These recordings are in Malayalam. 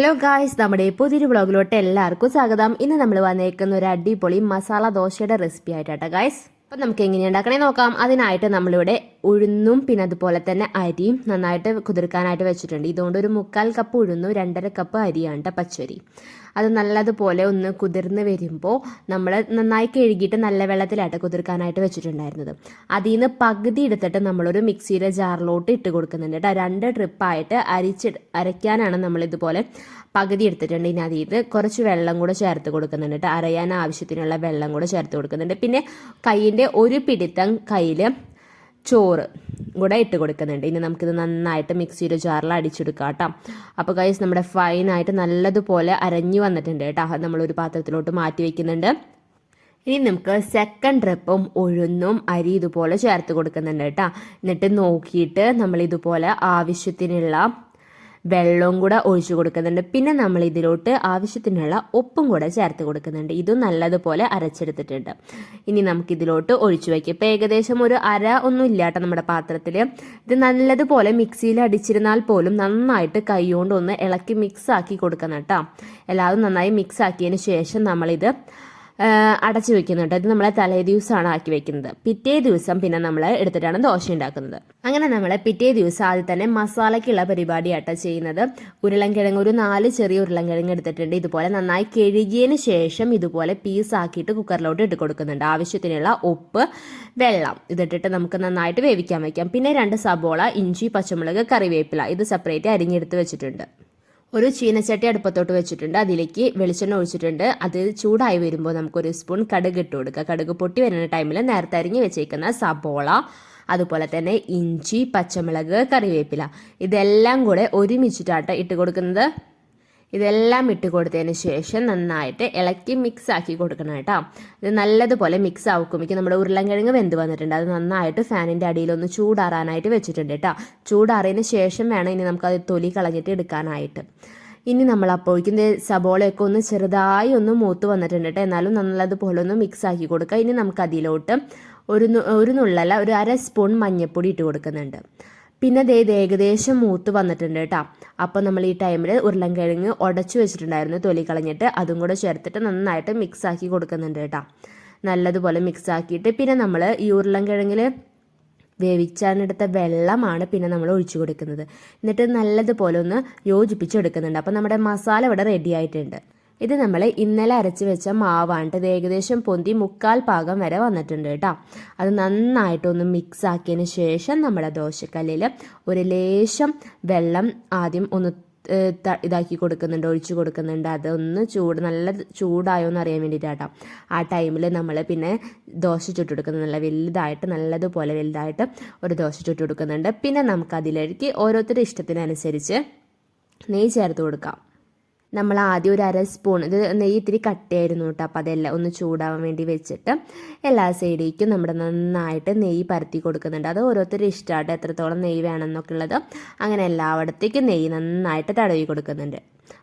ഹലോ ഗായ്സ് നമ്മുടെ പുതിയൊരു വ്ളോഗിലോട്ട് എല്ലാവർക്കും സ്വാഗതം. ഇന്ന് നമ്മൾ വന്നേക്കുന്ന ഒരു അടിപൊളി മസാല ദോശയുടെ റെസിപ്പി ആയിട്ടാട്ടോ ഗായ്സ് അപ്പം നമുക്ക് എങ്ങനെ ഉണ്ടാക്കണേ നോക്കാം. അതിനായിട്ട് നമ്മളിവിടെ ഉഴുന്നും പിന്നെ അതുപോലെ തന്നെ അരിയും നന്നായിട്ട് കുതിർക്കാനായിട്ട് വെച്ചിട്ടുണ്ട്. ഇതുകൊണ്ട് ഒരു മുക്കാൽ കപ്പ് ഉഴുന്നും രണ്ടര കപ്പ് അരിയാണ് കേട്ടോ പച്ചരി. അത് നല്ലതുപോലെ ഒന്ന് കുതിർന്ന് വരുമ്പോൾ നമ്മൾ നന്നായി കഴുകിയിട്ട് നല്ല വെള്ളത്തിലായിട്ട് കുതിർക്കാനായിട്ട് വെച്ചിട്ടുണ്ടായിരുന്നത്. അതിൽ നിന്ന് പകുതി എടുത്തിട്ട് നമ്മളൊരു മിക്സിയുടെ ജാറിലോട്ട് ഇട്ട് കൊടുക്കുന്നുണ്ട് കേട്ടോ രണ്ട് ട്രിപ്പായിട്ട് അരിച്ച് അരയ്ക്കാനാണ് നമ്മൾ ഇതുപോലെ പകുതി എടുത്തിട്ടുണ്ട്. ഇനി അതിൽ കുറച്ച് വെള്ളം കൂടെ ചേർത്ത് കൊടുക്കുന്നുണ്ട് കേട്ടോ അരയാൻ ആവശ്യത്തിനുള്ള വെള്ളം കൂടെ ചേർത്ത് കൊടുക്കുന്നുണ്ട്. പിന്നെ കയ്യിന്റെ ഒരു പിടിത്തം കയ്യിൽ ചോറ് കൂടെ ഇട്ട് കൊടുക്കുന്നുണ്ട്. ഇനി നമുക്കിത് നന്നായിട്ട് മിക്സിയുടെ ജാറിൽ അടിച്ചെടുക്കാം കേട്ടോ. അപ്പോൾ കൈസ് നമ്മുടെ ഫൈനായിട്ട് നല്ലതുപോലെ അരഞ്ഞു വന്നിട്ടുണ്ട് കേട്ടോ. നമ്മളൊരു പാത്രത്തിലോട്ട് മാറ്റി വെക്കുന്നുണ്ട്. ഇനി നമുക്ക് സെക്കൻഡ് ഡ്രിപ്പും ഉഴുന്നും അരി ഇതുപോലെ ചേർത്ത് കൊടുക്കുന്നുണ്ട് കേട്ടോ. എന്നിട്ട് നോക്കിയിട്ട് നമ്മൾ ഇതുപോലെ ആവശ്യത്തിനുള്ള വെള്ളവും കൂടെ ഒഴിച്ചു കൊടുക്കുന്നുണ്ട്. പിന്നെ നമ്മൾ ഇതിലോട്ട് ആവശ്യത്തിനുള്ള ഉപ്പും കൂടെ ചേർത്ത് കൊടുക്കുന്നുണ്ട്. ഇതും നല്ലതുപോലെ അരച്ചെടുത്തിട്ടുണ്ട്. ഇനി നമുക്ക് ഇതിലോട്ട് ഒഴിച്ചു വയ്ക്കാം. ഇപ്പം ഏകദേശം ഒരു അര ഒന്നും ഇല്ലാട്ടോ നമ്മുടെ പാത്രത്തിൽ. ഇത് നല്ലതുപോലെ മിക്സിയിൽ അടിച്ചിരുന്നാൽ പോലും നന്നായിട്ട് കൈകൊണ്ട് ഒന്ന് ഇളക്കി മിക്സ് ആക്കി കൊടുക്കണം കേട്ടോ. എല്ലാവരും നന്നായി മിക്സ് ആക്കിയതിന് ശേഷം നമ്മളിത് അടച്ചു വെക്കുന്നുണ്ട് ഇത് നമ്മളെ തലേ ദിവസമാണ് ആക്കി വെക്കുന്നത്. പിറ്റേ ദിവസം പിന്നെ നമ്മൾ എടുത്തിട്ടാണ് ദോശ ഉണ്ടാക്കുന്നത്. അങ്ങനെ നമ്മൾ പിറ്റേ ദിവസം ആദ്യം തന്നെ മസാലയ്ക്കുള്ള പരിപാടിയാട്ടോ ചെയ്യുന്നത്. ഉരുളൻകിഴങ്ങ് ഒരു നാല് ചെറിയ ഉരുളൻകിഴങ്ങ് എടുത്തിട്ടുണ്ട്. ഇതുപോലെ നന്നായി കഴുകിയതിന് ശേഷം ഇതുപോലെ പീസ് ആക്കിയിട്ട് കുക്കറിലോട്ട് ഇട്ട് കൊടുക്കുന്നുണ്ട്. ആവശ്യത്തിനുള്ള ഉപ്പ് വെള്ളം ഇതിട്ടിട്ട് നമുക്ക് നന്നായിട്ട് വേവിക്കാൻ വയ്ക്കാം പിന്നെ രണ്ട് സബോള ഇഞ്ചി പച്ചമുളക് കറിവേപ്പില ഇത് സെപ്പറേറ്റ് അരിഞ്ഞെടുത്ത് വെച്ചിട്ടുണ്ട്. ഒരു ചീനച്ചട്ടി അടുപ്പത്തോട്ട് വെച്ചിട്ടുണ്ട്. അതിലേക്ക് വെളിച്ചെണ്ണ ഒഴിച്ചിട്ടുണ്ട്. അത് ചൂടായി വരുമ്പോൾ നമുക്കൊരു സ്പൂൺ കടുക് ഇട്ട് കൊടുക്കുക. കടുക് പൊട്ടി വരുന്ന ടൈമിൽ നേരത്തെ അരിഞ്ഞ് വെച്ചേക്കുന്ന സബോള അതുപോലെ തന്നെ ഇഞ്ചി പച്ചമുളക് കറിവേപ്പില. ഇതെല്ലാം കൂടെ ഒരുമിച്ചിട്ടാട്ട് ഇട്ട് കൊടുക്കുന്നത്. ഇതെല്ലാം ഇട്ട് കൊടുത്തതിന് ശേഷം നന്നായിട്ട് ഇളക്കി മിക്സ് ആക്കി കൊടുക്കണം കേട്ടോ. ഇത് നല്ലതുപോലെ മിക്സ് ആക്കുമ്പോഴേക്കും നമ്മുടെ ഉരുളൻകിഴങ്ങ് വെന്ത് വന്നിട്ടുണ്ട്. അത് നന്നായിട്ട് ഫാനിന്റെ അടിയിലൊന്ന് ചൂടാറാനായിട്ട് വെച്ചിട്ടുണ്ട് കേട്ടോ. ചൂടാറിയതിന് ശേഷം വേണം ഇനി നമുക്കത് തൊലി കളഞ്ഞിട്ട് എടുക്കാനായിട്ട്. ഇനി നമ്മൾ അപ്പോഴേക്കും സബോളയൊക്കെ ഒന്ന് ചെറുതായി ഒന്ന് മൂത്ത് വന്നിട്ടുണ്ട് കേട്ടോ. എന്നാലും നല്ലതുപോലെ ഒന്ന് മിക്സ് ആക്കി കൊടുക്കുക. ഇനി നമുക്ക് അതിലോട്ട് ഒരു ഒരു നുള്ളല്ല ഒരു അര സ്പൂൺ മഞ്ഞൾപ്പൊടി ഇട്ട് കൊടുക്കുന്നുണ്ട്. പിന്നെ ദേ ഏകദേശം മൂത്ത് വന്നിട്ടുണ്ട് കേട്ടോ. അപ്പോൾ നമ്മൾ ഈ ടൈമിൽ ഉരുളൻകിഴങ്ങ് ഉടച്ചു വെച്ചിട്ടുണ്ടായിരുന്നു. തൊലി കളഞ്ഞിട്ട് അതും കൂടെ ചേർത്തിട്ട് നന്നായിട്ട് മിക്സ് ആക്കി കൊടുക്കുന്നുണ്ട് കേട്ടോ. നല്ലതുപോലെ മിക്സ് ആക്കിയിട്ട് പിന്നെ നമ്മൾ ഈ ഉരുളൻകിഴങ്ങിൽ വേവിച്ചാനെടുത്ത വെള്ളമാണ് പിന്നെ നമ്മൾ ഒഴിച്ചു കൊടുക്കുന്നത്. എന്നിട്ട് നല്ലതുപോലെ ഒന്ന് യോജിപ്പിച്ചെടുക്കുന്നുണ്ട് അപ്പോൾ നമ്മുടെ മസാല ഇവിടെ റെഡി ആയിട്ടുണ്ട്. ഇത് നമ്മൾ ഇന്നലെ അരച്ച് വെച്ച മാവാണ് ഇത് ഏകദേശം പൊന്തി മുക്കാൽ പാകം വരെ വന്നിട്ടുണ്ട് കേട്ടോ. അത് നന്നായിട്ടൊന്ന് മിക്സ് ആക്കിയതിന് ശേഷം നമ്മുടെ ദോശക്കല്ലിൽ ഒരു ലേശം വെള്ളം ആദ്യം ഒന്ന് ഇതാക്കി കൊടുക്കുന്നുണ്ട് ഒഴിച്ചു കൊടുക്കുന്നുണ്ട്. അതൊന്ന് ചൂട് നല്ല ചൂടായോ എന്ന് അറിയാൻ വേണ്ടിയിട്ടാട്ടോ ആ ടൈമിൽ നമ്മൾ പിന്നെ ദോശ ചുട്ടെടുക്കുന്നത് നല്ല വലുതായിട്ട് നല്ലതുപോലെ വലുതായിട്ട് ഒരു ദോശ ചുട്ടെടുക്കുന്നുണ്ട്. പിന്നെ നമുക്ക് അതിലേക്ക് ഓരോരുത്തരുടെ ഇഷ്ടത്തിനനുസരിച്ച് നെയ്യ് ചേർത്ത് കൊടുക്കാം. നമ്മൾ ആദ്യം ഒരു അര സ്പൂൺ ഇത് നെയ്യ് ഇത്തിരി കട്ടിയായിരുന്നു കേട്ടോ. അപ്പോൾ അതെല്ലാം ഒന്ന് ചൂടാവാൻ വേണ്ടി വെച്ചിട്ട് എല്ലാ സൈഡിലേക്കും നമ്മുടെ നന്നായിട്ട് നെയ്യ് പരത്തി കൊടുക്കുന്നുണ്ട്. അത് ഓരോരുത്തരും ഇഷ്ടമായിട്ട് എത്രത്തോളം നെയ്യ് വേണമെന്നൊക്കെ ഉള്ളത്. അങ്ങനെ എല്ലായിടത്തേക്കും നെയ്യ് നന്നായിട്ട് തടവി കൊടുക്കുന്നുണ്ട്.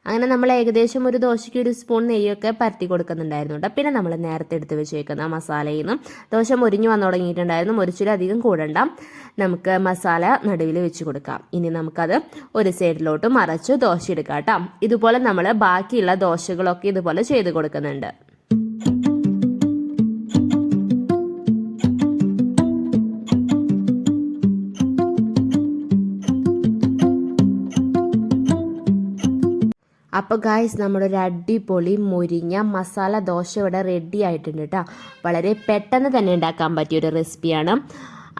അങ്ങനെ നമ്മൾ ഏകദേശം ഒരു ദോശയ്ക്ക് ഒരു സ്പൂൺ നെയ്യൊക്കെ പരത്തി കൊടുക്കുന്നുണ്ടായിരുന്നു കേട്ടോ. പിന്നെ നമ്മൾ നേരത്തെ എടുത്ത് വെച്ചേക്കുന്ന മസാലയിൽ നിന്നും ദോശ മുരിഞ്ഞു വന്നു തുടങ്ങിയിട്ടുണ്ടായിരുന്നു. മുരിച്ചിലധികം കൂടണ്ട. നമുക്ക് മസാല നടുവിൽ വെച്ച് കൊടുക്കാം. ഇനി നമുക്കത് ഒരു സൈഡിലോട്ട് മറച്ച് ദോശ എടുക്കാം കേട്ടോ. ഇതുപോലെ നമ്മൾ ബാക്കിയുള്ള ദോശകളൊക്കെ ഇതുപോലെ ചെയ്ത് കൊടുക്കുന്നുണ്ട്. അപ്പോൾ ഗായ്സ് നമ്മുടെ ഒരു അടിപൊളി മുരിങ്ങ മസാല ദോശ ഇവിടെ റെഡി ആയിട്ടുണ്ട് കേട്ടോ വളരെ പെട്ടെന്ന് തന്നെ ഉണ്ടാക്കാൻ പറ്റിയ ഒരു റെസിപ്പിയാണ്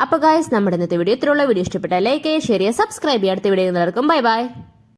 അപ്പോൾ ഗായ്സ് നമ്മുടെ ഇന്നത്തെ വീഡിയോ ഇത്രയുള്ള വീഡിയോ ഇഷ്ടപ്പെട്ടാൽ ലൈക്ക് ചെയ്യുക ഷെയർ ചെയ്യുക സബ്സ്ക്രൈബ് ചെയ്യുക. അടുത്ത വീഡിയോ എല്ലാവർക്കും ബൈ ബൈ